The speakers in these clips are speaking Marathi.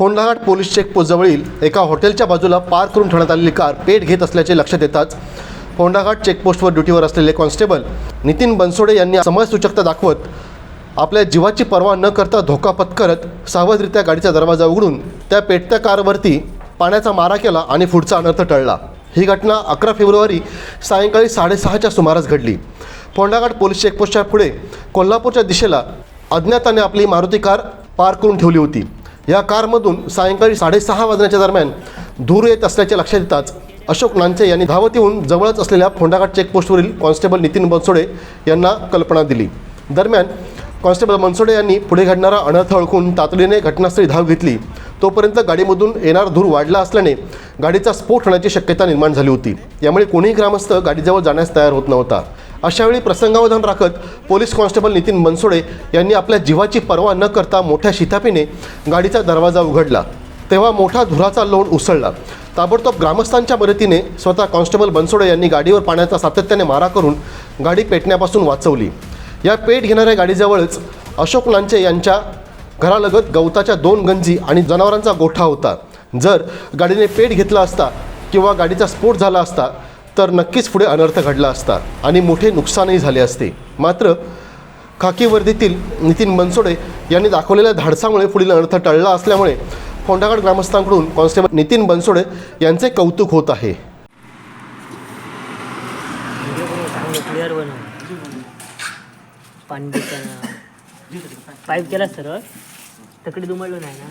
फोंडाघाट पोलीस चेकपोस्टजवळील एका हॉटेलच्या बाजूला पार्क करून ठेवण्यात आलेली कार पेट घेत असल्याचे लक्षात येताच फोंडाघाट चेकपोस्टवर ड्युटीवर असलेले कॉन्स्टेबल नितीन बनसोडे यांनी समयसूचकता दाखवत आपल्या जीवाची पर्वा न करता धोका पत्करत सावधरित्या गाडीचा दरवाजा उघडून त्या पेटत्या कारवरती पाण्याचा मारा केला आणि पुढचा अनर्थ टळला. ही घटना अकरा फेब्रुवारी सायंकाळी साडेसहाच्या सुमारास घडली. फोंडाघाट पोलीस चेकपोस्टच्या पुढे कोल्हापूरच्या दिशेला अज्ञाताने आपली मारुती कार पार्क करून ठेवली होती. या कारमधून सायंकाळी साडेसहा वाजण्याच्या दरम्यान धूर येत असल्याचे लक्षात येताच अशोक नांचे यांनी धावत येऊन जवळच असलेल्या फोंडाघाट चेकपोस्टवरील कॉन्स्टेबल नितीन बनसोडे यांना कल्पना दिली. दरम्यान कॉन्स्टेबल मनसोडे यांनी पुढे घडणारा अनर्थ ओळखून तातडीने घटनास्थळी धाव घेतली. तोपर्यंत गाडीमधून येणार धूर वाढला असल्याने गाडीचा स्फोट होण्याची शक्यता निर्माण झाली होती. यामुळे कोणीही ग्रामस्थ गाडीजवळ जाण्यास तयार होत नव्हता. अशावेळी प्रसंगावधान राखत पोलीस कॉन्स्टेबल नितीन बनसोडे यांनी आपल्या जीवाची पर्वा न करता मोठ्या शिताफीने गाडीचा दरवाजा उघडला. तेव्हा मोठा धुराचा लोण उसळला. ताबडतोब ग्रामस्थांच्या मदतीने स्वतः कॉन्स्टेबल बनसोडे यांनी गाडीवर पाण्याचा सातत्याने मारा करून गाडी पेटण्यापासून वाचवली. या पेट घेणाऱ्या गाडीजवळच अशोक लांचे यांच्या घरालगत गवताच्या दोन गंजी आणि जनावरांचा गोठा होता. जर गाडीने पेट घेतला असता किंवा गाडीचा स्फोट झाला असता तर नक्कीच पुढे अनर्थ घडला असता आणि मोठे नुकसानही झाले असते. मात्र खाकी वर्दीतील नितीन बनसोडे यांनी दाखवलेल्या धाडसामुळे पुढील अनर्थ टळला असल्यामुळे फोंडागड ग्रामस्थांकडून कॉन्स्टेबल नितीन बनसोडे यांचे कौतुक होत आहे. पाईप केला सरळ. तकडे दुमडलो नाही ना.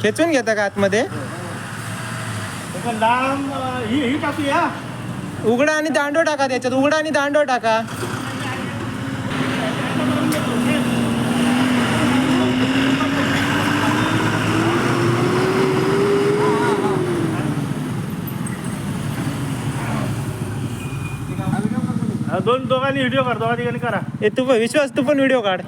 खेचून घेता का आतमध्ये लांब ही ही उघडा आणि दांडो टाका त्याच्यात. उघडा आणि दांडो टाका. हा, दोन दोघांनी व्हिडिओ कर दोघा ठिकाणी करा. हे तू पण विश्वास तू पण व्हिडिओ काढ.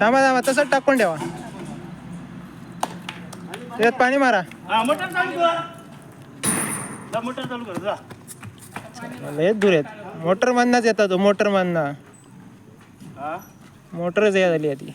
थांबा थांबा तसंच टाकून ठेवा. त्याच्यात पाणी मारा. हा मोटर चालू कर. जा मोटर चालू कर जा. लयच दूर आहेत. मोटर मधनाच येतात तो मोटर मधना. हा? मोटरच या झाली ती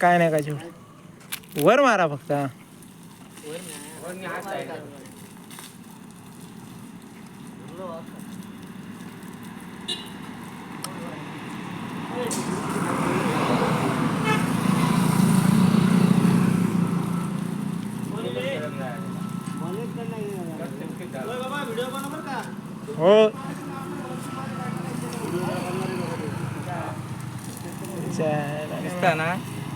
काय नाही काय वर मारा फक्त हो. ना?